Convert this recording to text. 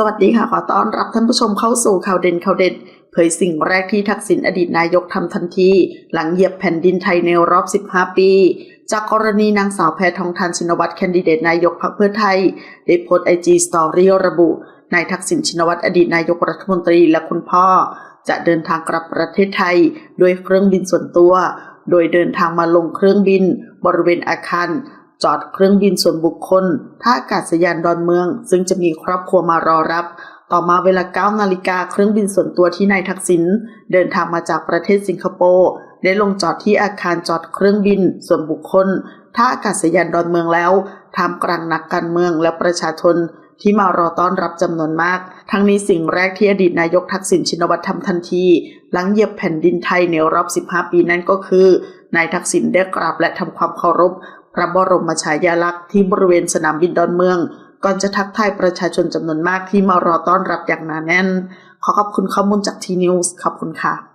สวัสดีค่ะ ขอต้อนรับท่านผู้ชมเข้าสู่ข่าวเด่นข่าวเด็ดเผยสิ่งแรกที่ทักษิณอดีตนายกทำทันที หลังเหยียบแผ่นดินไทยในรอบ 15 ปี จากกรณีนางสาวแพทองทานชินวัตรแคนดิเดตนายกพรรคเพื่อไทย ได้โพสต์ไอจีสตอรี่ระบุนายทักษิณชินวัตรอดีตนายกรัฐมนตรีและคุณพ่อ จะเดินทางกลับประเทศไทยด้วยเครื่องบินส่วนตัว โดยเดินทางมาลงเครื่องบิน บริเวณอาคาร จอดเครื่องบินส่วนบุคคลท่าอากาศยานดอนเมือง ซึ่งจะมีครอบครัวมารอรับ ต่อมาเวลา9นาฬิกาเครื่องบินส่วนตัวที่นายทักษิณเดินทางมาจากประเทศสิงคโปร์ได้ลงจอดที่อาคารจอดเครื่องบิน ส่วนบุคคลท่าอากาศยานดอนเมืองแล้วท่ามกลางนักการเมืองและประชาชนที่มารอต้อนรับจำนวนมาก ทั้งนี้สิ่งแรกที่อดีตนายกทักษิณชินวัตรทำทันที หลังเหยียบแผ่นดินไทยในรอบ 15 ปีนั่นก็คือ นายทักษิณได้กราบและทำความเคารพ พระบรมฉายาลักษณ์ที่บริเวณสนามบินดอนเมือง ก่อนจะทักทายประชาชนจำนวนมากที่มารอต้อนรับอย่างหนาแน่น ขอขอบคุณข้อมูลจากทีนิวส์ขอบคุณค่ะ